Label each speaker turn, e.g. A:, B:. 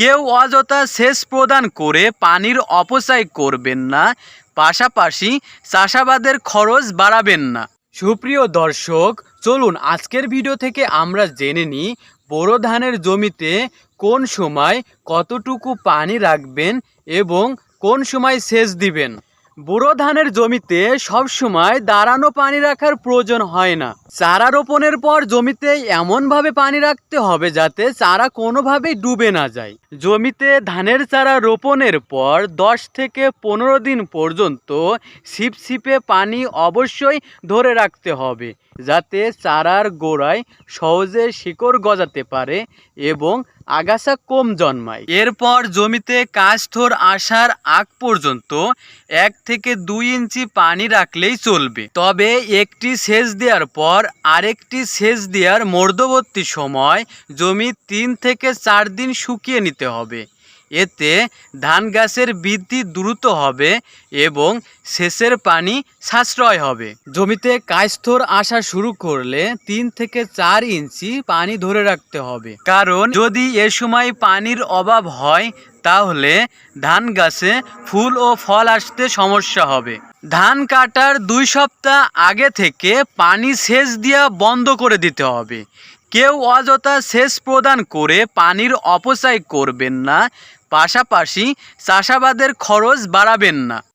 A: কেউ অযথা সেচ প্রদান করে পানির অপচয় করবেন না, পাশাপাশি চাষাবাদের খরচ বাড়াবেন না। সুপ্রিয় দর্শক, চলুন আজকের ভিডিও থেকে আমরা জেনে নিই বোরো ধানের জমিতে কোন সময় কতটুকু পানি রাখবেন এবং কোন সময় সেচ দিবেন। বোরো ধানের জমিতে সব সময় দাঁড়ানো পানি রাখার প্রয়োজন হয় না। চারা রোপণের পর জমিতে এমনভাবে পানি রাখতে হবে যাতে চারা কোনোভাবেই ডুবে না যায়। জমিতে ধানের চারা রোপণের পর দশ থেকে পনেরো দিন পর্যন্ত ছিপছিপে পানি অবশ্যই ধরে রাখতে হবে, যাতে চারার গোড়ায় সহজে শিকড় গজাতে পারে এবং আগাছা কম জন্মায়। এরপর জমিতে কাশথোর আসার আগ পর্যন্ত এক থেকে দুই ইঞ্চি পানি রাখলেই চলবে। তবে একটি সেচ দেওয়ার পর আরেকটি সেচ দেওয়ার মধ্যবর্তী সময় জমি তিন থেকে চার দিন শুকিয়ে নিতে হবে। এতে ধান গাছের বৃদ্ধি দ্রুত হবে এবং সেচের পানি সাশ্রয় হবে। জমিতে কায়স্থর আসা শুরু করলে তিন থেকে চার ইঞ্চি পানি ধরে রাখতে হবে। কারণ যদি এ সময় পানির অভাব হয়, তাহলে ধান গাছে ফুল ও ফল আসতে সমস্যা হবে। ধান কাটার দুই সপ্তাহ আগে থেকে পানি সেচ দেওয়া বন্ধ করে দিতে হবে। কেউ অযথা সেচ প্রদান করে পানির অপচয় করবেন না, পাশাপাশি চাষাবাদের খরচ বাড়াবেন না।